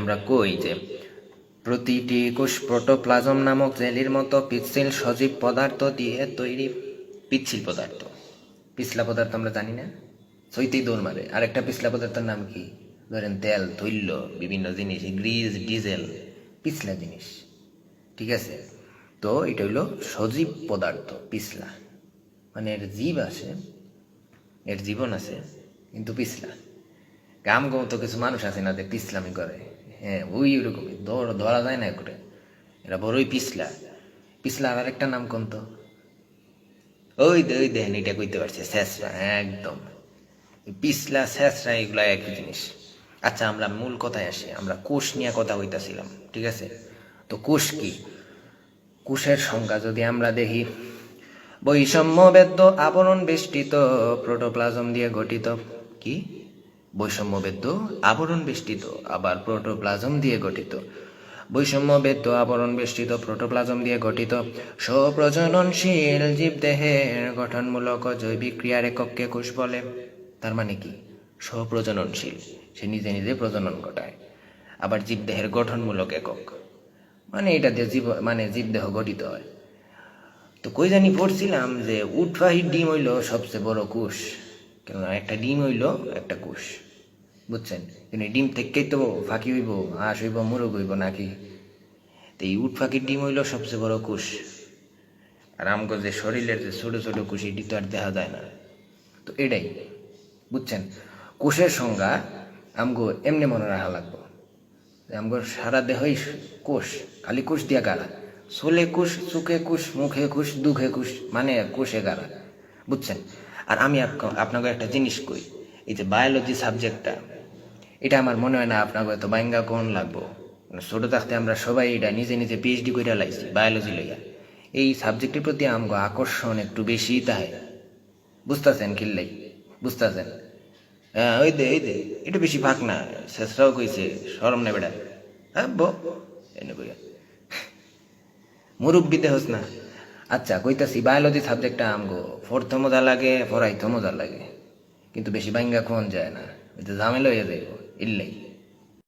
আমরা কই যে প্রতিটি কোষ প্রোটোপ্লাজম নামক জেলির মতো পিচ্ছিল সজীব পদার্থ দিয়ে তৈরি পিচ্ছিল পদার্থ। পিছলা পদার্থ আমরা জানি না। সইতেই দৌড় মারে আরেকটা পিছলা পদার্থের নাম কি? ধরেন তেল, তৈল, বিভিন্ন জিনিস, গ্রিজ, ডিজেল পিছলা জিনিস। ঠিক আছে? তো এটা হইল সজীব পদার্থ পিছলা মানে এর জীব আছে, এর জীবন আছে, কিন্তু পিছলা কাম গম তো কিছু মানুষ আছে না যে পিছলামি করে। হ্যাঁ ওই ওরকমই, ধরা যায় না করে এরা বড়ই পিছলা পিছলা। আর একটা নাম কোন তো ওই দে, ওই দেখেন এটা কইতে পারছে, শেষরা, একদম। পিছলা, শেষরা, এগুলা একই জিনিস। আচ্ছা আমরা মূল কথায় আসি, আমরা কোষ নিয়ে কথা হইতাছিলাম ঠিক আছে? তো কোষ কি? কোষের সংখ্যা যদি আমরা দেখি, বৈষম্য বেদ্য আবরণ বেষ্টিত, প্রোটোপ্লাজম দিয়ে গঠিত, কি? বৈষম্য বেদ্য আবরণ বেষ্টিত আবার প্রোটোপ্লাজম দিয়ে গঠিত। বৈষম্য বেদ্য আবরণ বেষ্টিত প্রোটোপ্লাজম দিয়ে গঠিত। স্বপ্রজননশীল জীবদেহের গঠনমূলক জৈবিক ক্রিয়ার একককে কোষ বলে। তার মানে কি? স্বপ্রজননশীল, সে নিজে নিজে প্রজনন ঘটায়, আবার জীবদেহের গঠনমূলক একক। মানে এটা দিয়ে জীব মানে জীবদেহ গঠিত হয়। তো কই জানি পড়ছিলাম যে উটফাহির ডিম হইল সবচেয়ে বড় কোষ। কেননা একটা ডিম হইল একটা কোষ বুঝছেন? কিন্তু ডিম থেকেই তো ফাঁকি হইব, হাঁস হইব, মুরগ হইব নাকি? তো এই উট ফাঁকির ডিম হইল সবচেয়ে বড় কোষ আর আমগো যে শরীরের যে ছোট ছোট কোষ এটি তো আর দেখা যায় না। তো এটাই, বুঝছেন? কোষের সংজ্ঞা আমগো এমনি মনে রাখা লাগবো। যে আমগো সারা দেহই কোষ খালি কোষ দিয়া গাড়া সোলে কোষ চোখে কোষ মুখে কোষ দুঃখে কোষ মানে কোষে গাড়া বুঝছেন? আর আমি আপনাকে একটা জিনিস কই, এই যে বায়োলজি সাবজেক্টটা এটা আমার মনে হয় না আপনাকে এত বাইঙ্গা কোন লাগবো। মানে ছোট থাকতে আমরা সবাই এটা নিজে নিজে পিএইচডি করে লাইছি বায়োলজি লইয়া। এই সাবজেক্টের প্রতি আমগো আকর্ষণ একটু বেশি তাই বুঝতেছেন কিল্লাই? বুঝতেছেন? হ্যাঁ ওই দে ওই দে, এটা বেশি ফাঁক না। শেষরাও কইছে সরম নেই বেড়া হ্যাঁ বো এনে কইয়া। মুরব্বী দেহস না। আচ্ছা কইতাছি বায়োলজি সাবজেক্টটা আমগো ফোর্থ মজা লাগে পড়াইতে মজা লাগে। কিন্তু বেশি বাইঙ্গা কোন যায় না তো ঝামেলা হয়ে যাইব ইল্লাই